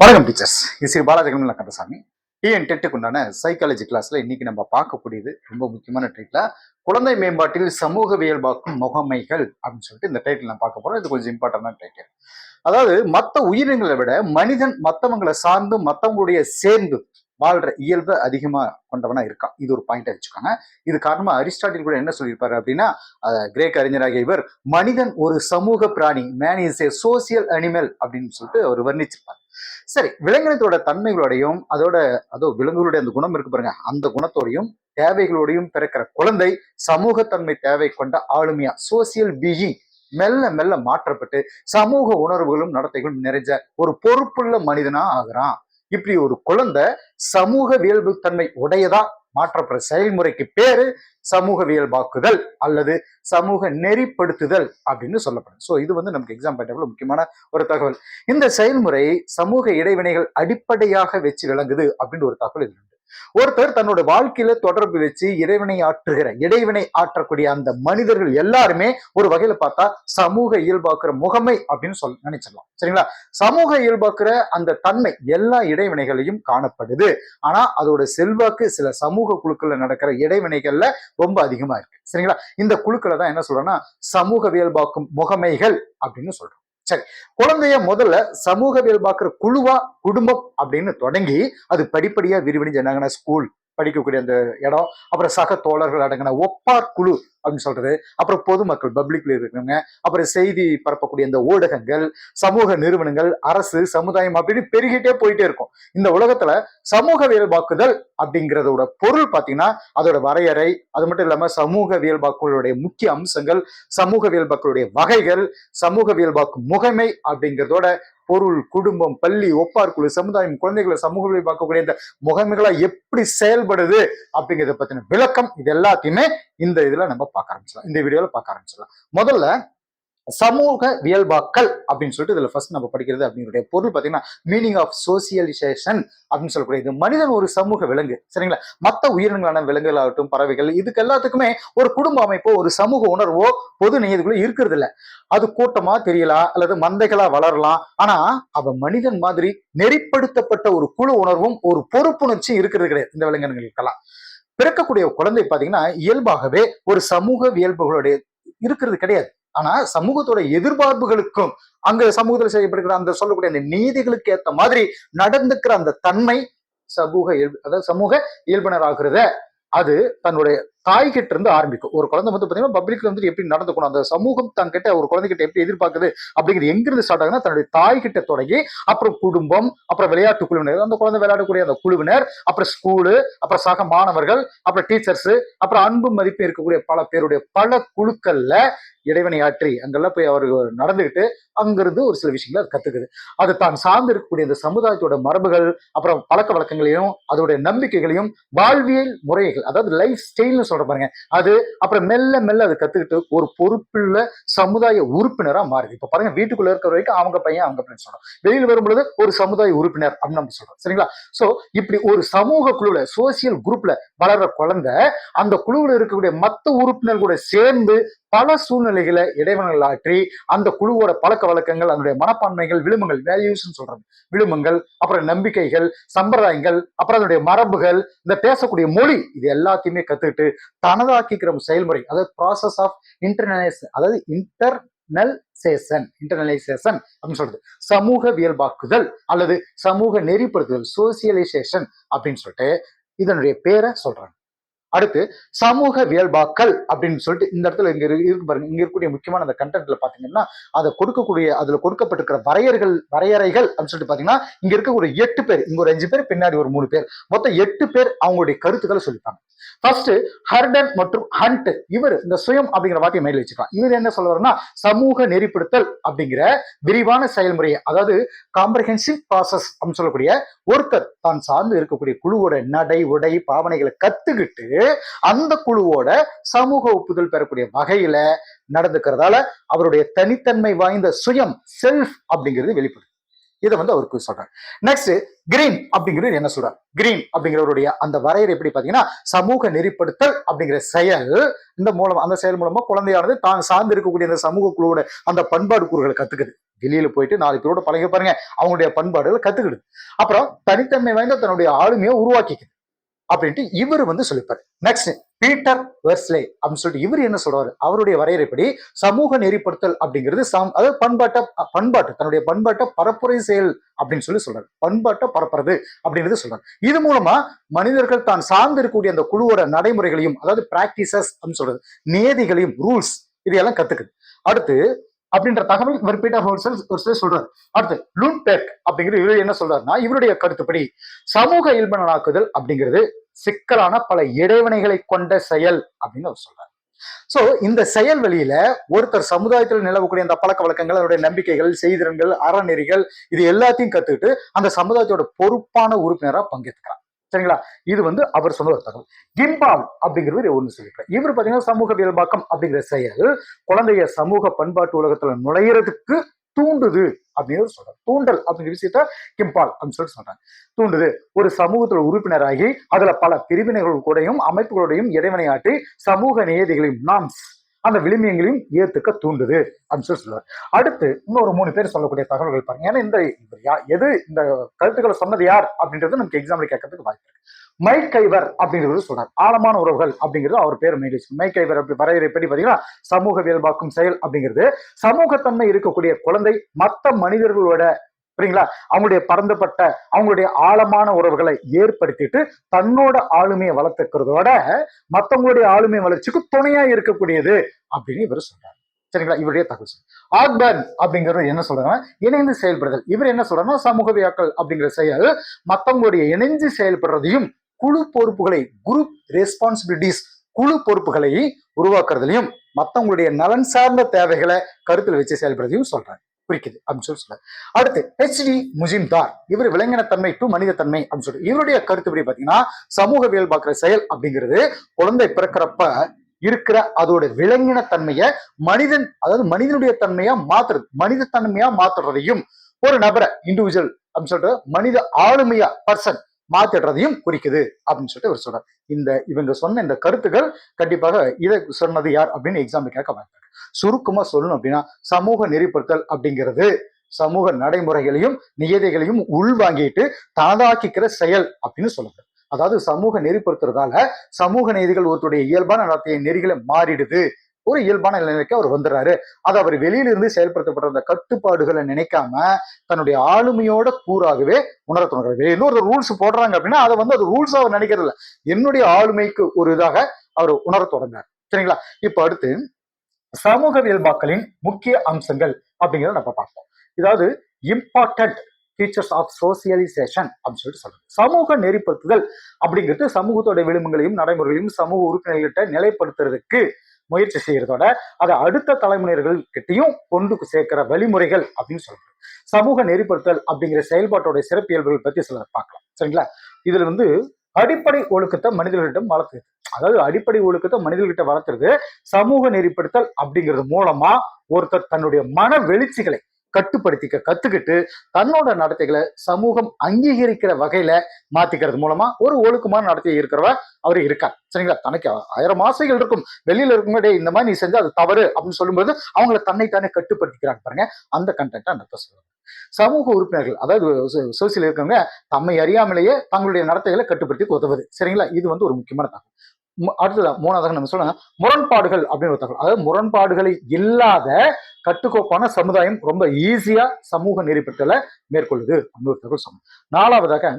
வணக்கம் டீச்சர்ஸ் இது ஸ்ரீ பாலாஜகம்ல கந்தசாமி. ஏன் டெட்டுக்கு உண்டான சைக்காலஜி கிளாஸ்ல இன்னைக்கு நம்ம பார்க்கக்கூடியது ரொம்ப முக்கியமான டைட்டில் குழந்தை மேம்பாட்டில் சமூகவியல்பாக்கும் முகமைகள் அப்படின்னு சொல்லிட்டு இந்த டைட்டில் நான் பார்க்க போறோம். இது கொஞ்சம் இம்பார்ட்டன்டான டைட்டில் அதாவது மற்ற உயிரினங்களை விட மனிதன் மற்றவங்களை சார்ந்து மற்றவங்களுடைய சேர்ந்து வாழ்ற இயல்பை அதிகமா கொண்டவனா இருக்கான். இது ஒரு பாயிண்ட் வச்சுக்கோங்க. இது காரணமா அரிஸ்டாட்டில் கூட என்ன சொல்லியிருப்பாரு அப்படின்னா கிரேக் கிரேக்க அறிஞராகிய இவர் மனிதன் ஒரு சமூக பிராணி man is a social animal அப்படின்னு சொல்லிட்டு அவர் வர்ணிச்சிருப்பார். சரி விலங்கினத்தோட தன்மைகளோடையும் அதோட அதோ விலங்குகளுடைய அந்த குணம் இருக்கு பாருங்க. அந்த குணத்தோடையும் தேவைகளோடையும் பிறக்கிற குழந்தை சமூகத்தன்மை தேவை கொண்ட ஆளுமையா சோசியல் பீயிங் மெல்ல மெல்ல மாற்றப்பட்டு சமூக உணர்வுகளும் நடத்தைகளும் நிறைஞ்ச ஒரு பொறுப்புள்ள மனிதனா ஆகுறான். இப்படி ஒரு குழந்தை சமூக வியல்பு தன்மை உடையதா மாற்றப்படுற செயல்முறைக்கு பேரு சமூகவியல்பாக்குதல் அல்லது சமூக நெறிப்படுத்துதல் அப்படின்னு சொல்லப்படும். ஸோ இது வந்து நமக்கு எக்ஸாம் பாயிண்ட் முக்கியமான ஒரு தகவல். இந்த செயல்முறை சமூக இடைவினைகள் அடிப்படையாக வச்சு விளங்குது அப்படின்னு ஒரு தகவல் இது உண்டு. ஒருத்தர் தன்னோட வாழ்க்கையில தொடர்பு வச்சு இறைவனை ஆற்றுகிற இடைவினை ஆற்றக்கூடிய அந்த மனிதர்கள் எல்லாருமே ஒரு வகையில பார்த்தா சமூக இயல்பாக்குற முகமை அப்படின்னு சொல் நினைச்சிடலாம். சரிங்களா? சமூக இயல்பாக்குற அந்த தன்மை எல்லா இடைவினைகளையும் காணப்படுது. ஆனா அதோட செல்வாக்கு சில சமூக குழுக்கள்ல நடக்கிற இடைவினைகள்ல ரொம்ப அதிகமா இருக்கு. சரிங்களா? இந்த குழுக்களை தான் என்ன சொல்றோம்னா சமூக இயல்பாக்கும் முகமைகள் அப்படின்னு சொல்றோம். சரி குழந்தைய முதல்ல சமூகவியல் பார்க்குற குழுவா குடும்பம் அப்படின்னு தொடங்கி அது படிப்படியா விரிவடைஞ்சு என்னங்கன்னா ஸ்கூல் படிக்கக்கூடிய அந்த இடம் அப்புறம் சக தோழர்கள் அடங்கின ஒப்பார் குழு அப்படின்னு சொல்றது. அப்புறம் பொதுமக்கள் பப்ளிக்ல இருக்கிறவங்க அப்புறம் செய்தி பரப்பக்கூடிய இந்த ஊடகங்கள் சமூக நிறுவனங்கள் அரசு சமுதாயம் அப்படின்னு பெருகிட்டே போயிட்டே இருக்கும். இந்த உலகத்துல சமூகவியல்பாக்குதல் அப்படிங்கிறதோட பொருள் பார்த்தீங்கன்னா அதோட வரையறை அது மட்டும் இல்லாம சமூகவியல்பாக்களுடைய முக்கிய அம்சங்கள் சமூகவியல்பாக்களுடைய வகைகள் சமூகவியல்பாக்கு முகமை அப்படிங்கிறதோட பொருள் குடும்பம் பள்ளி ஒப்பார் குழு சமுதாயம் குழந்தைகளை சமூக பார்க்கக்கூடிய இந்த முகமைகளா எப்படி செயல்படுது அப்படிங்கிறத பத்தின விளக்கம் இது எல்லாத்தையுமே இந்த இதுல நம்ம பார்க்க ஆரம்பிச்சிடலாம். இந்த வீடியோல பார்க்க ஆரம்பிச்சிடலாம். முதல்ல சமூக வியல்பாக்கள் அப்படின்னு சொல்லிட்டு இதுல ஃபர்ஸ்ட் நம்ம படிக்கிறது அப்படிங்கிற பொருள் பார்த்தீங்கன்னா மீனிங் ஆஃப் சோசியலைசேஷன் அப்படின்னு சொல்லக்கூடிய இது. மனிதன் ஒரு சமூக விலங்கு சரிங்களா? மற்ற உயிரினங்களான விலங்குகள் ஆகட்டும் பறவைகள் இதுக்கு எல்லாத்துக்குமே ஒரு குடும்ப அமைப்போ ஒரு சமூக உணர்வோ பொது நெய்யதுக்குள்ள இருக்கிறது இல்ல. அது கூட்டமா தெரியலாம் அல்லது மந்தைகளா வளரலாம். ஆனா அவ மனிதன் மாதிரி நெறிப்படுத்தப்பட்ட ஒரு குழு உணர்வும் ஒரு பொறுப்புணர்ச்சியும் இருக்கிறது கிடையாது. இந்த விலங்கினங்களுக்கெல்லாம். பிறக்கக்கூடிய குழந்தை பாத்தீங்கன்னா இயல்பாகவே ஒரு சமூக இயல்புகளுடைய இருக்கிறது கிடையாது. ஆனா சமூகத்தோட எதிர்பார்ப்புகளுக்கும் அங்க சமூகத்தில் செய்யப்படுகிற அந்த சொல்லக்கூடிய அந்த நீதிகளுக்கு ஏத்த மாதிரி நடந்துக்கிற அந்த தன்மை சமூக இயல்பு அதாவது சமூக இயல்பினர் ஆகிறத அது தன்னுடைய தாய் கிட்ட இருந்து ஆரம்பிக்கும். ஒரு குழந்தை வந்து பாத்தீங்கன்னா பப்ளிக்ல வந்து எப்படி நடந்துக்கணும் அந்த சமூகம் தங்கிட்ட ஒரு குழந்தைகிட்ட எப்படி எதிர்பார்க்குது அப்படிங்கிறது எங்கிருந்து ஸ்டார்ட் ஆகுதுன்னா தன்னுடைய தாய் கிட்ட தொடங்கி அப்புறம் குடும்பம் அப்புறம் விளையாட்டு குழுவினர். அந்த குழந்தை விளையாடக்கூடிய அந்த குழுவினர் அப்புறம் ஸ்கூலு அப்புறம் சக மாணவர்கள் அப்புறம் டீச்சர்ஸ் அப்புறம் அன்பு மதிப்பு இருக்கக்கூடிய பல பேருடைய பல குழுக்கள்ல இறைவனை ஆற்றி அங்கெல்லாம் போய் அவர் நடந்துகிட்டு அங்கிருந்து ஒரு சில விஷயங்களை அது கத்துக்குது. அது தான் சார்ந்து இருக்கக்கூடிய இந்த சமுதாயத்தோட மரபுகள் அப்புறம் பழக்க வழக்கங்களையும் அதோடைய நம்பிக்கைகளையும் வாழ்வியல் முறைகள் அதாவது லைஃப் ஸ்டைல்னு சொல்ற பாருங்க. அது அப்புறம் மெல்ல மெல்ல அது கத்துக்கிட்டு ஒரு பொறுப்புள்ள சமுதாய உறுப்பினரா மாறுது. இப்ப பாருங்க வீட்டுக்குள்ள இருக்கிற வரைக்கும் அவங்க பையன் அவங்க பையன் சொல்றோம் வெளியில் வரும்பொழுது ஒரு சமுதாய உறுப்பினர் அப்படின்னு நம்ம சொல்றோம். சரிங்களா? சோ இப்படி ஒரு சமூக குழுல சோசியல் குரூப்ல வளர்ற குழந்தை அந்த குழுவில் இருக்கக்கூடிய மற்ற உறுப்பினர் கூட சேர்ந்து பல சூழ்நிலைகளை இடைவெளிகள் ஆற்றி அந்த குழுவோட பழக்க வழக்கங்கள் அதனுடைய மனப்பான்மைகள் விழுமங்கள் வேல்யூஸ் சொல்றது விழுமங்கள் அப்புறம் நம்பிக்கைகள் சம்பிரதாயங்கள் அப்புறம் அதனுடைய மரபுகள் இந்த பேசக்கூடிய மொழி இது எல்லாத்தையுமே கத்துக்கிட்டு தனதாக்கிக்கிற செயல்முறை அதாவது ப்ராசஸ் ஆஃப் இன்டர்னலைஸ் அதாவது இன்டர்னல்சேஷன் இன்டர்னலைசேஷன் அப்படின்னு சொல்றது. சமூக வியல்பாக்குதல் அல்லது சமூக நெறிப்படுத்துதல் சோசியலைசேஷன் அப்படின்னு சொல்லிட்டு இதனுடைய பேரை சொல்றாங்க. அடுத்து சமூக வியல்பாக்கல் அப்படின்னு சொல்லிட்டு இந்த இடத்துல இங்க இருக்கு பாருங்க. இங்க இருக்கக்கூடிய முக்கியமான அந்த கண்டென்ட்ல பாத்தீங்கன்னா அதை கொடுக்கக்கூடிய அதுல கொடுக்கப்பட்டிருக்கிற வரையறைகள் வரையறைகள் அப்படின்னு சொல்லிட்டு பாத்தீங்கன்னா இங்க இருக்கக்கூடிய எட்டு பேர் இங்க ஒரு அஞ்சு பேர் பின்னாடி ஒரு மூணு பேர். மொத்தம் எட்டு பேர் அவங்களுடைய கருத்துக்களை சொல்லிப்பாங்க. ஃபர்ஸ்ட் ஹர்டன் மற்றும் ஹண்ட் இவர் இந்த சுயம் அப்படிங்கிற வார்த்தையை மேல வச்சுக்கலாம் இவர் என்ன சொல்றாருன்னா சமூக நெறிப்படுத்தல் அப்படிங்கிற விரிவான செயல்முறையை அதாவது காம்ப்ரஹென்சிவ் ப்ராசஸ் அப்படின்னு சொல்லக்கூடிய ஒருத்தர் தான் சார்ந்து இருக்கக்கூடிய குழுவோட நடை உடை பாவனைகளை கத்துக்கிட்டு அந்த குழுவோட சமூக ஒப்புதல் பெறக்கூடிய வகையில நடந்துக்கிறதால அவருடைய தனித்தன்மை வாய்ந்த சுயம் செல்ஃப் அப்படிங்கிறது வெளிப்படுது. இதை வந்து அவருக்கு சொல்றாரு. நெக்ஸ்ட் கிரீன் அப்படிங்கிறது என்ன சொல்றாரு? கிரீன் அப்படிங்கிறவருடைய அந்த வரையறை எப்படி பாத்தீங்கன்னா சமூக நெறிப்படுத்தல் அப்படிங்கிற செயல் இந்த மூலம் அந்த செயல் மூலமா குழந்தையானது தான் சார்ந்து இருக்கக்கூடிய அந்த சமூக குழுவோட அந்த பண்பாடு கூறுகளை கத்துக்குது. வெளியில போயிட்டு நாலு பேரோட பழகி பாருங்க அவங்களுடைய பண்பாடுகளை கத்துக்கிடுது. அப்புறம் தனித்தன்மை வாய்ந்த தன்னுடைய ஆளுமையை உருவாக்கிக்குது. அப்படின்ட்டு இவர் வந்து சொல்லிப்பாரு. நெக்ஸ்ட் பீட்டர் வெர்ஸ்லே அப்படின்னு சொல்லிட்டு இவர் என்ன சொல்றாரு? அவருடைய வரையறைப்படி சமூக நெறிப்படுத்தல் அப்படிங்கிறது சம் அதாவது பண்பாட்டை பண்பாட்டு தன்னுடைய பண்பாட்டை பரப்புரை செயல் அப்படின்னு சொல்லி சொல்றாரு. பண்பாட்டை பரப்புறது அப்படிங்கிறது சொல்றாரு. இது மூலமா மனிதர்கள் தான் சார்ந்து இருக்கக்கூடிய அந்த குழுவோட நடைமுறைகளையும் அதாவது பிராக்டிசஸ் அப்படின்னு சொல்றது நியதிகளையும் ரூல்ஸ் இதையெல்லாம் கத்துக்குது. அடுத்து அப்படின்ற தகவல் இவர் பீட்டர் ஹோல்சல் சொல்றாரு. அடுத்து லூன்பெக் அப்படிங்கிற இவர் என்ன சொல்றாருன்னா இவருடைய கருத்துப்படி சமூக இயல்பனாக்குதல் அப்படிங்கிறது சிக்கலான பல இடைவினைகளை கொண்ட செயல் அப்படின்னு அவர் சொல்றாரு. சோ இந்த செயல் வழியில ஒருத்தர் சமுதாயத்தில் நிலவக்கூடிய அந்த பழக்க வழக்கங்கள் அவருடைய நம்பிக்கைகள் செய்திறன்கள் அறநெறிகள் இது எல்லாத்தையும் கத்துக்கிட்டு அந்த சமுதாயத்தோட பொறுப்பான உறுப்பினரா பங்கேற்கிறார் சரிங்களா? இது வந்து அவர் சொன்ன ஒரு தகவல். கிம்பால் அப்படிங்கிறது ஒன்று சொல்லியிருக்காரு. இவர் பார்த்தீங்கன்னா சமூக வியல்பாக்கம் அப்படிங்கிற செயல் குழந்தைய சமூக பண்பாட்டு உலகத்துல நுழையிறதுக்கு தூண்டுது அப்படின்னு சொல்றாரு. தூண்டல் அப்படிங்கிற விஷயத்த கிம்பால் அப்படின்னு சொல்லிட்டு சொல்றாங்க தூண்டுது. ஒரு சமூகத்துல உறுப்பினராகி அதுல பல பிரிவினைகள் கூடயும் அமைப்புகளோடையும் இடைவினையாட்டி சமூக நியதிகளையும் நாம்ஸ் அந்த விளிமியங்களையும் ஏத்துக்க தூண்டுது அப்படின்னு சொல்லி சொல்லுவார் அடுத்து இன்னொரு மூணு பேர் சொல்லக்கூடிய தகவல்கள் பாருங்க. ஏன்னா இந்த எது இந்த கருத்துக்களை சொன்னது யார் அப்படின்றது நமக்கு எக்ஸாம்ல கேட்கறதுக்கு வாய்ப்பு இருக்கு. மைக்கைவர் அப்படிங்கிறது சொல்றாரு. ஆழமான உறவுகள் அப்படிங்கிறது அவர் பேர் மைக் மைக்கைவர் அப்படி வரையறைப்படி பாத்தீங்கன்னா சமூக வியல்பாக்கும் செயல் அப்படிங்கிறது சமூகத்தன்மை இருக்கக்கூடிய குழந்தை மற்ற மனிதர்களோட சரிங்களா அவங்களுடைய பறந்தப்பட்ட அவங்களுடைய ஆழமான உறவுகளை ஏற்படுத்திட்டு தன்னோட ஆளுமையை வளர்த்துக்கிறதோட மத்தவங்களுடைய ஆளுமை வளர்ச்சிக்கு துணையா இருக்கக்கூடியது அப்படின்னு இவர் சொல்றாரு. சரிங்களா? இவருடைய தகவல் சொல்லு. ஆக்பர்ன் அப்படிங்கிறது என்ன சொல்றாங்கன்னா இணைந்து செயல்படுதல். இவர் என்ன சொல்றாருன்னா சமூக வியாக்கள் அப்படிங்கிற செயல் மத்தவங்களுடைய இணைஞ்சு செயல்படுறதையும் குழு பொறுப்புகளை குரூப் ரெஸ்பான்சிபிலிட்டிஸ் குழு பொறுப்புகளை உருவாக்குறதுலையும் மத்தவங்களுடைய நலன் சார்ந்த தேவைகளை கருத்தில் வச்சு செயல்படுறதையும் சொல்றாங்க குறிக்குது அப்படின்னு சொல்லி சொல்றாரு அடுத்து ஹெச்டி முஜிம்தார். இவர் விலங்கினத்தன்மை டு மனிதத்தன்மை அப்படின்னு சொல்லிட்டு இவருடைய கருத்துப்படி பாத்தீங்கன்னா சமூகவியல் பார்க்கிற செயல் அப்படிங்கிறது குழந்தை பிறக்கிறப்ப இருக்கிற அதோட விலங்கினத்தன்மைய மனிதன் அதாவது மனிதனுடைய தன்மையா மாத்துறது மனித தன்மையா மாத்துறதையும் ஒரு நபரை இண்டிவிஜுவல் அப்படின்னு சொல்லிட்டு மனித ஆளுமையா பர்சன் மாத்திடுறதையும் குறிக்குது அப்படின்னு சொல்லிட்டு அவர் சொல்றார். இந்த இவங்க சொன்ன இந்த கருத்துக்கள் கண்டிப்பாக இதை சொன்னது யார் அப்படின்னு எக்ஸாம்பிள் கேட்க வாய்ப்பு சுருக்கமா சொல்லணும் அப்படின்னா சமூக நெறிப்படுத்தல் அப்படிங்கிறது சமூக நடைமுறைகளையும் நியதிகளையும் உள்வாங்கிட்டு தனதாக்கிக்கிற செயல் அப்படின்னு சொல்லுங்க அதாவது சமூக நெறிப்படுத்துறதால சமூக நீதிகள் ஒருத்தருடைய இயல்பான நடத்தைய நெறிகளை மாறிடுது. ஒரு இயல்பான நிலைக்கு அவர் வந்துடுறாரு. அது அவர் வெளியிலிருந்து செயல்படுத்தப்பட்ட செயல்படுத்தப்படுற அந்த கட்டுப்பாடுகளை நினைக்காம தன்னுடைய ஆளுமையோட கூறாகவே உணர தொடங்குறாரு. வெளியில ஒரு ரூல்ஸ் போடுறாங்க அப்படின்னா அதை வந்து அது ரூல்ஸ் அவர் நினைக்கிறது இல்லை. என்னுடைய ஆளுமைக்கு ஒரு இதாக அவர் உணர தொடங்குறார். சரிங்களா? இப்ப அடுத்து சமூகவியல்பாக்களின் முக்கிய அம்சங்கள் அப்படிங்கிறத நம்ம பார்ப்போம். இதாவது இம்பார்ட்டன்ட் ஃபீச்சர்ஸ் ஆஃப் சோசியலைசேஷன் அப்படின்னு சொல்லிட்டு சொல்றது சமூக நெறிப்படுத்துதல் அப்படிங்கிறது சமூகத்தோட விளிம்புகளையும் நடைமுறைகளையும் சமூக உறுப்பினர்கள்ட்ட நிலைப்படுத்துறதுக்கு முயற்சி செய்யறதோட அதை அடுத்த தலைமுறைகள் கிட்டையும் கொண்டு சேர்க்கிற வழிமுறைகள் அப்படின்னு சொல்றது சமூக நெறிப்படுத்தல் அப்படிங்கிற செயல்பாட்டோட சிறப்பியல்புகள் பத்தி சில பார்க்கலாம். சரிங்களா? இதுல வந்து அடிப்படை ஒழுக்கத்தை மனிதர்களிடம் வளர்த்துது அதாவது அடிப்படை ஒழுக்கத்தை மனிதர்கிட்ட வளர்த்துறது சமூக நெறிப்படுத்தல் அப்படிங்கிறது மூலமா ஒருத்தர் தன்னுடைய மன வெளிச்சிகளை கட்டுப்படுத்திக்க கத்துக்கிட்டு தன்னோட நடத்தைகளை சமூகம் அங்கீகரிக்கிற வகையில மாத்திக்கிறது மூலமா ஒரு ஒழுக்கமான நடத்தை இருக்கிறவ அவர் இருக்கார். சரிங்களா? தனக்கு ஆயிரம் ஆசைகள் இருக்கும். வெளியில இருக்கும்போதே இந்த மாதிரி நீ செஞ்சா அது தவறு அப்படின்னு சொல்லும்போது அவங்கள தன்னைத்தானே கட்டுப்படுத்திக்கிறாங்க பாருங்க. அந்த கண்டென்ட்டை அந்த சொல்லுவாங்க சமூக உறுப்பினர்கள் அதாவது சோசியல் இருக்கவங்க தம்மை அறியாமலேயே தங்களுடைய நடத்தைகளை கட்டுப்படுத்தி உதவுது. சரிங்களா? இது வந்து ஒரு முக்கியமான தகவல். அடுத்தது மூணாவதாக நம்ம சொல்லலாம் முரண்பாடுகள் அப்படின்னு ஒரு தகவல். அதாவது முரண்பாடுகளை இல்லாத கட்டுக்கோப்பான சமுதாயம் ரொம்ப ஈஸியா சமூக நெறிப்படுத்தலை மேற்கொள்ளுது அப்படின்னு ஒரு தகவல் சொன்னோம் நாலாவதாக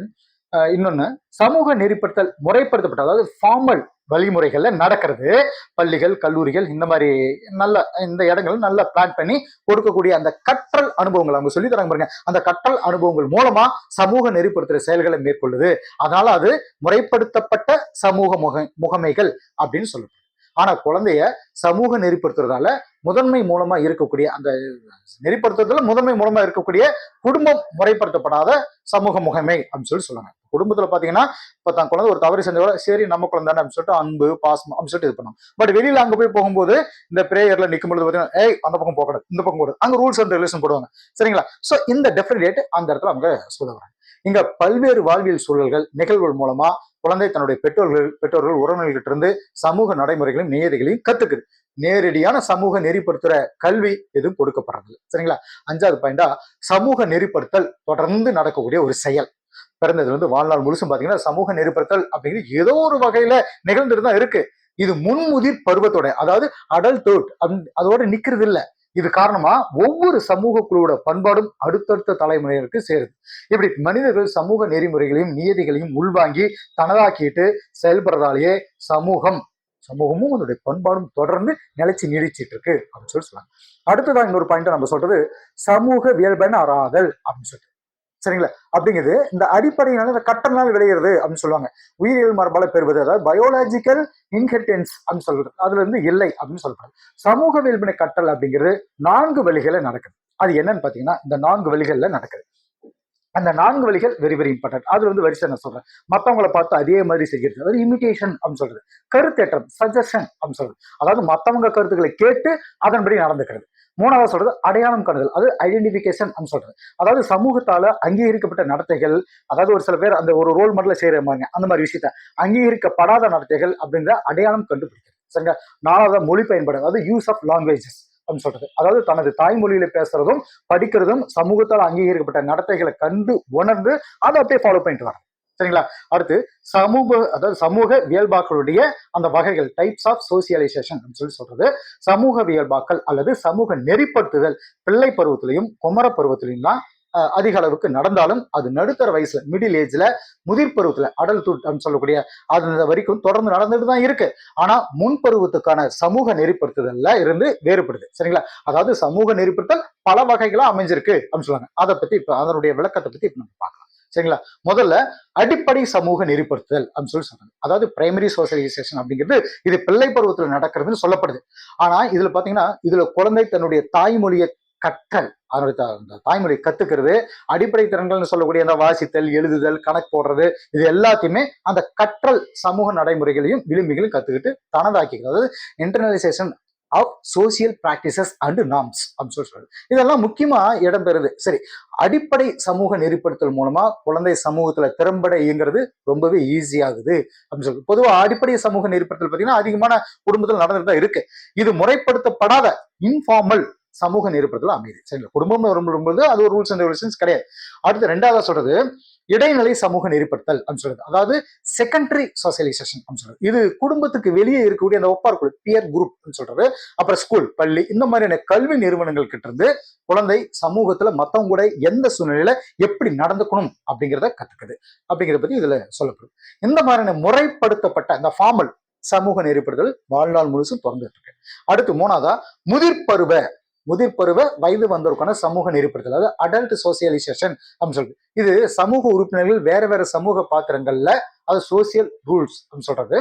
இன்னொன்னு சமூக நெறிப்படுத்தல் முறைப்படுத்தப்பட்ட அதாவது ஃபார்மல் வழிமுறைகள்ல நடக்கிறது. பள்ளிகள் கல்லூரிகள் இந்த மாதிரி நல்ல இந்த இடங்கள் நல்லா பிளான் பண்ணி கொடுக்கக்கூடிய அந்த கற்றல் அனுபவங்கள் அவங்க சொல்லி தராங்க பாருங்க. அந்த கற்றல் அனுபவங்கள் மூலமா சமூக நெறிப்படுத்துற செயல்களை மேற்கொள்ளுது. அதனால அது முறைப்படுத்தப்பட்ட சமூக முக முகமைகள் அப்படின்னு சொல்லுது. ஆனா குழந்தைய சமூக நெறிப்படுத்துறதால முதன்மை மூலமா இருக்கக்கூடிய அந்த நெறிப்படுத்துறதுல முதன்மை மூலமா இருக்கக்கூடிய குடும்பம் முறைப்படுத்தப்படாத சமூக முகமை அப்படின்னு சொல்லி சொல்லுவாங்க குடும்பத்துல பாத்தீங்கன்னா இப்ப தான் குழந்தை ஒரு தவறு செஞ்சவரை சரி நம்ம குழந்தை அப்படின்னு சொல்லிட்டு அன்பு பாசம் அப்படின்னு சொல்லிட்டு இது பண்ணும். பட் வெளியில அங்க போய் போகும்போது இந்த பிரேயர்ல நிற்கும் பொழுது பாத்தீங்கன்னா ஏய் அந்த பக்கம் போகக்கூடாது இந்த பக்கம் போடுறது அங்க ரூல்ஸ் அண்ட் ரெகுலேஷன் போடுவாங்க. சரிங்களா? சோ இந்த டெஃபினேட் அந்த இடத்துல அவங்க சொல்ல வராங்க இங்க பல்வேறு வாழ்வியல் சூழல்கள் நிகழ்வுகள் மூலமா குழந்தை தன்னுடைய பெற்றோர்கள் பெற்றோர்கள் உறவினர்கிட்ட இருந்து சமூக நடைமுறைகளையும் நியதிகளையும் கத்துக்குது. நேரடியான சமூக நெறிப்படுத்துற கல்வி எதுவும் கொடுக்கப்படுறதில்லை சரிங்களா? அஞ்சாவது பாயிண்டா சமூக நெறிப்படுத்தல் தொடர்ந்து நடக்கக்கூடிய ஒரு செயல். பிறந்தது வந்து வாழ்நாள் முழுசும் பாத்தீங்கன்னா சமூக நெறிப்படுத்தல் அப்படிங்கிறது ஏதோ ஒரு வகையில நிகழ்ந்துட்டு தான் இருக்கு. இது முன்முதிர் பருவத்தோட அதாவது அடல்ட்ஹுட் அதோட நிக்கிறது இல்லை இது காரணமா ஒவ்வொரு சமூக குழுவோட பண்பாடும் அடுத்தடுத்த தலைமுறையினருக்கு சேருது. இப்படி மனிதர்கள் சமூக நெறிமுறைகளையும் நியதிகளையும் உள்வாங்கி தனதாக்கிட்டு செயல்படுறதாலேயே சமூகம் சமூகமும் அதனுடைய பண்பாடும் தொடர்ந்து நிலைச்சு நீடிச்சிட்டு இருக்கு அப்படின்னு சொல்லி சொல்லுவாங்க அடுத்ததான் இன்னொரு பாயிண்ட் நம்ம சொல்றது சமூக வியல்பன் அறாதல் அப்படின்னு சொல்லிட்டு. சரிங்களா? அப்படிங்கிறது இந்த அடிப்படையினால இந்த கட்டணால் விளையிறது அப்படின்னு சொல்லுவாங்க. உயிரியல் மரபால பெறுவது அதாவது பயோலாஜிக்கல் இன்ஹெரிட்டன்ஸ் அப்படின்னு சொல்றது. அதுல இருந்து இல்லை அப்படின்னு சொல்லப்படுது. சமூக வியல்பினை கட்டல் அப்படிங்கிறது நான்கு வழிகளில் நடக்குது. அது என்னன்னு பாத்தீங்கன்னா இந்த நான்கு வழிகளில் நடக்குது. அந்த நான்கு வழிகள் வெரி வெரி இம்பார்ட்டன்ட் அது வந்து வரிசை நான் சொல்றேன். மத்தவங்களை பார்த்து அதே மாதிரி செய்கிறது அதாவது இமிடேஷன் அப்படின்னு சொல்றது. கருத்தேற்றம் சஜஷன் அப்படின்னு சொல்றது. அதாவது மத்தவங்க கருத்துக்களை கேட்டு அதன்படி நடந்துக்கிறது. மூணாவது சொல்றது அடையாளம் காணுதல் அது ஐடென்டிபிகேஷன் அப்படின்னு சொல்றது. அதாவது சமூகத்தால அங்கீகரிக்கப்பட்ட நடத்தைகள் அதாவது ஒரு சில பேர் அந்த ஒரு ரோல் மாடல செய்யற மாதிரி அந்த மாதிரி விஷயத்த அங்கீகரிக்கப்படாத நடத்தைகள் அப்படிங்கிற அடையாளம் கண்டுபிடிக்கிறது. சரிங்க நாலாவது மொழி பயன்பாடு அதாவது யூஸ் ஆஃப் லாங்குவேஜஸ் அப்படின்னு சொல்றது. அதாவது தனது தாய்மொழியில பேசுறதும் படிக்கிறதும் சமூகத்தால் அங்கீகரிக்கப்பட்ட நடத்தைகளை கண்டு உணர்ந்து அதை அப்படியே ஃபாலோ பண்ணிட்டு வர சரிங்களா? அடுத்து சமூக அதாவது சமூக வியல்பாக்களுடைய அந்த வகைகள் டைப்ஸ் ஆஃப் சோசியலைசேஷன் சொல்லி சொல்றது. சமூக வியல்பாக்கள் அல்லது சமூக நெறிப்படுத்துதல் பிள்ளை பருவத்திலையும் குமர பருவத்திலையும் தான் அதிக அளவுக்கு நடந்தாலும் அது நடுத்தர வயசுல மிடில் ஏஜ்ல முதிர் பருவத்துல அடல் அப்படின்னு சொல்லக்கூடிய அது வரைக்கும் தொடர்ந்து நடந்துட்டு தான் இருக்கு. ஆனா முன்பருவத்துக்கான சமூக நெறிப்படுத்துதல்ல இருந்து வேறுபடுது. சரிங்களா? அதாவது சமூக நெறிப்படுத்தல் பல வகைகளா அமைஞ்சிருக்கு அப்படின்னு சொல்லுவாங்க. அதை பத்தி இப்ப அதனுடைய விளக்கத்தை பத்தி இப்ப நம்ம பார்க்கலாம். சரிங்களா? முதல்ல அடிப்படை சமூக நெறிப்படுத்துதல் அப்படின்னு சொல்லி சொல்றாங்க. அதாவது பிரைமரி சோசியலைசேஷன் அப்படிங்கிறது இது பிள்ளை பருவத்தில் நடக்கிறதுன்னு சொல்லப்படுது. ஆனா இதுல பாத்தீங்கன்னா இதுல குழந்தை தன்னுடைய தாய்மொழியை கற்றல் அதனுடைய தாய்மொழி கத்துக்கிறது அடிப்படை திறன்கள்னு சொல்லக்கூடிய அந்த வாசித்தல் எழுதுதல் கணக்கு போடுறது இது எல்லாத்தையுமே அந்த கற்றல் சமூக நடைமுறைகளையும் விளிம்பிகளையும் கத்துக்கிட்டு தனதாக்கிக்கிறது. அதாவது internalisation of social practices and norms அப்படின்னு சொல்லி சொல்றது இதெல்லாம் முக்கியமா இடம்பெறுது சரி அடிப்படை சமூக நெறிப்படுத்தல் மூலமா குழந்தை சமூகத்துல திறம்பட இயங்குறது ரொம்பவே ஈஸியாகுது அப்படின்னு சொல்லி. பொதுவா அடிப்படை சமூக நெறிப்படுத்தல் பார்த்தீங்கன்னா அதிகமான குடும்பத்தில் நடந்துட்டு தான் இருக்கு. இது முறைப்படுத்தப்படாத இன்ஃபார்மல் சமூக நெருப்படுத்தல அமையுது. சரிங்களா? குடும்பம் வரும்போது அது ஒரு ரூல்ஸ் அண்ட் ரெகுலேஷன்ஸ் கிடையாது. அடுத்து ரெண்டாவது சொல்றது இடைநிலை சமூக நெறிப்படுத்தல் அப்படின்னு சொல்றது. அதாவது செகண்டரி சோசியலைசேஷன் அப்படின்னு சொல்றது. இது குடும்பத்துக்கு வெளியே இருக்கக்கூடிய அந்த ஒப்பார் குழு பியர் குரூப் சொல்றது. அப்புறம் ஸ்கூல் பள்ளி இந்த மாதிரியான கல்வி நிறுவனங்கள் கிட்ட இருந்து குழந்தை சமூகத்துல மத்தவங்க கூட எந்த சூழ்நிலையில எப்படி நடந்துக்கணும் அப்படிங்கிறத கத்துக்குது. அப்படிங்கிறத பத்தி இதுல சொல்லப்படுது இந்த மாதிரியான முறைப்படுத்தப்பட்ட இந்த ஃபார்மல் சமூக நெறிப்படுதல் வாழ்நாள் முழுசும் தொடர்ந்துட்டு இருக்கு. அடுத்து மூணாவதா முதிர்பருவ முதிர்பருவ வயது வந்தோருக்கான சமூக நெறிப்படுத்தல் அதாவது அடல்ட் சோசியலைசேஷன் அப்படின்னு சொல்றது. இது சமூக உறுப்பினர்கள் வேற வேற சமூக பாத்திரங்கள்ல அது சோசியல் ரூல்ஸ் அப்படின்னு சொல்றது.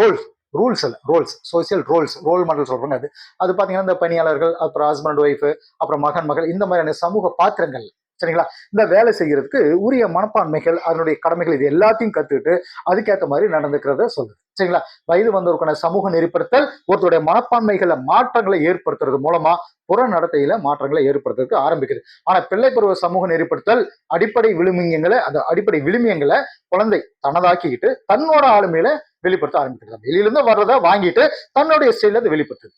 ரோல்ஸ் ரூல்ஸ் இல்லை roles social roles role model சொல்றாங்க அது. அது பாத்தீங்கன்னா இந்த பணியாளர்கள் அப்புறம் ஹஸ்பண்ட் ஒய்ஃப் அப்புறம் மகன் மகள் இந்த மாதிரியான சமூக பாத்திரங்கள் சரிங்களா? இந்த வேலை செய்யறதுக்கு உரிய மனப்பான்மைகள் அதனுடைய கடமைகள் இது எல்லாத்தையும் கத்துக்கிட்டு அதுக்கேற்ற மாதிரி நடந்துக்கிறத சொல்லுது. சரிங்களா வயது வந்தவருக்கான சமூக நெறிப்படுத்தல் ஒருத்தருடைய மனப்பான்மைகளை மாற்றங்களை ஏற்படுத்துறது மூலமா புற நடத்தையில மாற்றங்களை ஏற்படுத்துறதுக்கு ஆரம்பிக்குது. ஆனா பிள்ளை பருவ சமூக நெறிப்படுத்தல் அடிப்படை விழுமியங்களை அந்த அடிப்படை விழுமியங்களை குழந்தை தனதாக்கிக்கிட்டு தன்னோட ஆளுமையில வெளிப்படுத்த ஆரம்பிக்கிறது வெளியிலிருந்து வர்றதை வாங்கிட்டு தன்னுடைய ஸ்டைல அதை வெளிப்படுத்துது.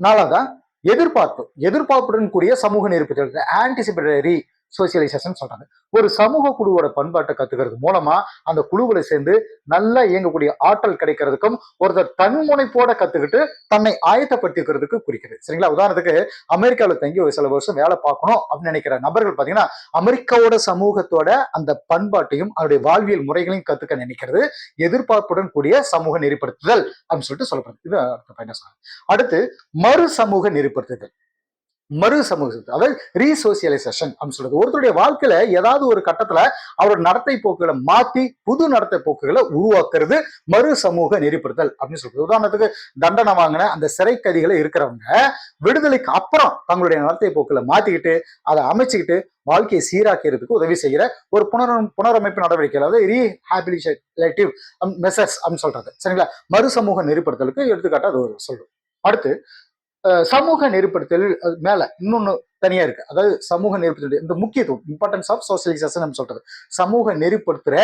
நாலாவதா? எதிர்பார்ப்பு. எதிர்பார்ப்புடன் கூடிய சமூக நெருப்பு ஆன்டிசிபேட்டரி சோசியலைசேஷன் சொல்றாங்க. ஒரு சமூக குழுவோட பண்பாட்டை கத்துக்கிறது மூலமா அந்த குழுவில் சேர்ந்து நல்லா இயங்கக்கூடிய ஆற்றல் கிடைக்கிறதுக்கும் ஒருத்தர் தன்முனைப்போட கத்துக்கிட்டு தன்னை ஆயத்தப்படுத்திக்கிறதுக்கு குறிக்கிறது. சரிங்களா? உதாரணத்துக்கு அமெரிக்காவில் தங்கி ஒரு சில வருஷம் வேலை பார்க்கணும் அப்படின்னு நினைக்கிற நபர்கள் பாத்தீங்கன்னா அமெரிக்காவோட சமூகத்தோட அந்த பண்பாட்டையும் அவருடைய வாழ்வியல் முறைகளையும் கத்துக்க நினைக்கிறது. எதிர்பார்ப்புடன் கூடிய சமூக நெறிப்படுத்துதல் அப்படின்னு சொல்லிட்டு சொல்லப்படுது. இது அடுத்த அடுத்து மறு சமூக நெறிப்படுத்துதல். மறு சமூக அதாவது ரீசோசியலைசேஷன் அப்படின்னு சொல்றது. ஒருத்தருடைய வாழ்க்கையில ஏதாவது ஒரு கட்டத்துல அவரோட நடத்தை போக்குகளை மாத்தி புது நடத்தை போக்குகளை உருவாக்குறது மறு சமூக நெறிப்படுத்தல் அப்படின்னு சொல்றது. உதாரணத்துக்கு தண்டனை வாங்கின அந்த சிறை கைதிகளை இருக்கிறவங்க விடுதலைக்கு அப்புறம் தங்களுடைய நடத்தை போக்குகளை மாத்திக்கிட்டு அதை அமைச்சுக்கிட்டு வாழ்க்கையை சீராக்கிறதுக்கு உதவி செய்கிற ஒரு புனர் புனரமைப்பு நடவடிக்கை அதாவது ரீஹாபிலிட்டேட்டிவ் மெசர்ஸ் அப்படின்னு சொல்றது. சரிங்களா? மறு சமூக நெறிப்படுத்தலுக்கு எடுத்துக்காட்டு அது ஒரு சொல்றோம் அடுத்து சமூக நெறிப்படுத்தல் மேல இன்னொன்னு தனியா இருக்கு. அதாவது சமூக நெறிப்படுத்தல் இந்த முக்கியத்துவம் இம்பார்ட்டன்ஸ் ஆஃப் சோசியலைசேஷன் நம்ம சொல்றது. சமூக நெறிப்படுத்துற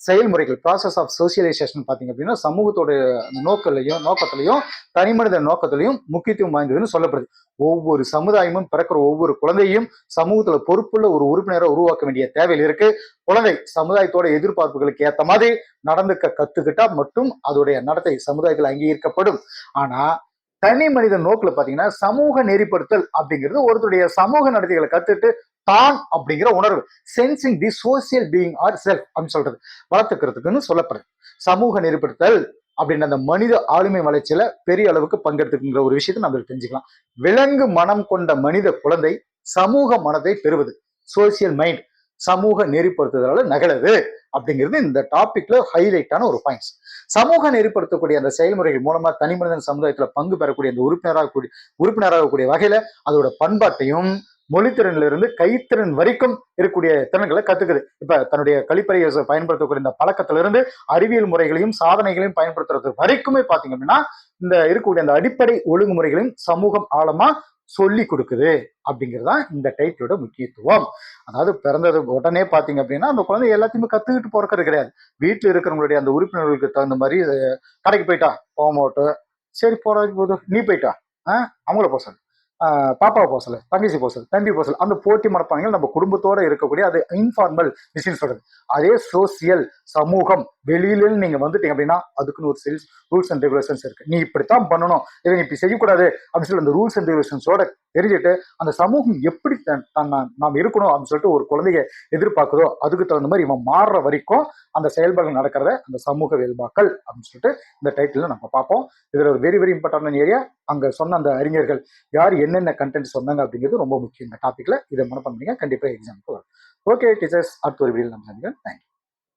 செயல்முறைகள் ப்ராசஸ் ஆஃப் சோசியலைசேஷன் பாத்தீங்க அப்படின்னா சமூகத்தோட நோக்கலையும் நோக்கத்திலையும் தனிமனித நோக்கத்திலையும் முக்கியத்துவம் வாய்ந்ததுன்னு சொல்லப்படுது. ஒவ்வொரு சமுதாயமும் பிறக்கிற ஒவ்வொரு குழந்தையும் சமூகத்துல பொறுப்புள்ள ஒரு உறுப்பினரை உருவாக்க வேண்டிய தேவையில் இருக்கு. குழந்தை சமுதாயத்தோட எதிர்பார்ப்புகளுக்கு ஏத்த மாதிரி நடந்துக்க கத்துக்கிட்டா மட்டும் அதோடைய நடத்தை சமுதாயத்தில் அங்கீகரிக்கப்படும். ஆனா தனி மனித நோக்குல பாத்தீங்கன்னா சமூக நெறிப்படுத்தல் அப்படிங்கிறது ஒருத்தருடைய சமூக நடத்தைகளை கத்துட்டு தான் அப்படிங்கிற உணர்வு. Sensing the social being or self அப்படின்னு சொல்றது. வளர்த்துக்கிறதுக்குன்னு சொல்லப்படுது. சமூக நெறிப்படுத்தல் அப்படின்ற அந்த மனித ஆளுமை வளர்ச்சியில பெரிய அளவுக்கு பங்கெடுத்துக்கிற ஒரு விஷயத்த நம்ம தெரிஞ்சுக்கலாம். விலங்கு மனம் கொண்ட மனித குழந்தை சமூக மனதை பெறுவது. சோசியல் மைண்ட் சமூக நெறிப்படுத்துதலால நகலது அப்படிங்கிறது இந்த டாபிக்ல ஹைலைட்டான ஒரு பாயிண்ட்ஸ் சமூக நெறிப்படுத்தக்கூடிய அந்த செயல்முறைகள் மூலமா தனி மனிதன் சமுதாயத்துல பங்கு பெறக்கூடிய அந்த உறுப்பினராக கூடிய உறுப்பினராகக்கூடிய வகையில அதோட பண்பாட்டையும் மொழித்திறன்ல இருந்து கைத்திறன் வரைக்கும் இருக்கக்கூடிய திறன்களை கத்துக்குது. இப்ப தன்னுடைய கழிப்பறையை பயன்படுத்தக்கூடிய இந்த பழக்கத்துல இருந்து அறிவியல் முறைகளையும் சாதனைகளையும் பயன்படுத்துறது வரைக்குமே பாத்தீங்க அப்படின்னா இந்த இருக்கக்கூடிய அந்த அடிப்படை ஒழுங்குமுறைகளையும் சமூகம் ஆழமா சொல்லி கொடுக்குது அப்படிங்கிறது தான் இந்த டைட்டிலோட முக்கியத்துவம். அதாவது பிறந்தது உடனே பாத்தீங்க அப்படின்னா அந்த குழந்தை எல்லாத்தையுமே கத்துக்கிட்டு பிறக்கிறது கிடையாது. வீட்டுல இருக்கிறவங்களுடைய அந்த உறுப்பினர்களுக்கு தகுந்த மாதிரி கடைக்கு போயிட்டா போக மாட்டோம் சரி போறது போதும். நீ போயிட்டா ஆஹ் அவங்கள போக சொல்லு. பாப்பா பாப்பாவை போக தங்கச்சி போசல் தம்பி போசல் அந்த போட்டி மனப்பான்கள் நம்ம குடும்பத்தோட இருக்கக்கூடிய அது இன்ஃபார்மல் விஷயம் சொல்றது. அதே சோசியல் சமூகம் வெளியில நீங்க வந்துட்டீங்க அப்படின்னா அதுக்குன்னு ஒரு செல்ஸ் ரூல்ஸ் அண்ட் ரெகுலேஷன்ஸ் இருக்கு. நீ இப்படித்தான் பண்ணணும். இதை நீ இப்படி செய்யக்கூடாது அப்படின்னு சொல்லி அந்த ரூல்ஸ் அண்ட் ரெகுலேஷன்ஸோட தெரிஞ்சுட்டு அந்த சமூகம் எப்படி நாம் இருக்கணும் அப்படின்னு சொல்லிட்டு ஒரு குழந்தைய எதிர்பார்க்குதோ அதுக்கு தகுந்த மாதிரி இவன் மாறுற வரைக்கும் அந்த செயல்பாடுகள் நடக்கிறத அந்த சமூக வேல்பாக்கள் அப்படின்னு சொல்லிட்டு இந்த டைட்டில் நம்ம பார்ப்போம். இதுல ஒரு வெரி வெரி இம்பார்ட்டன்ட் ஏரியா அங்க சொன்ன அந்த அறிஞர்கள் யார் என்னென்ன கண்டென்ட் சொன்னாங்க அப்படிங்கிறது ரொம்ப முக்கியம். இந்த டாபிக்ல இதை மனப்பான் கண்டிப்பாக கண்டிப்பா எக்ஸாமுக்கு வரும். ஓகே டீச்சர்ஸ் அடுத்த ஒரு வீடியோ நம்ம சந்திக்கிறேன் தேங்க்யூ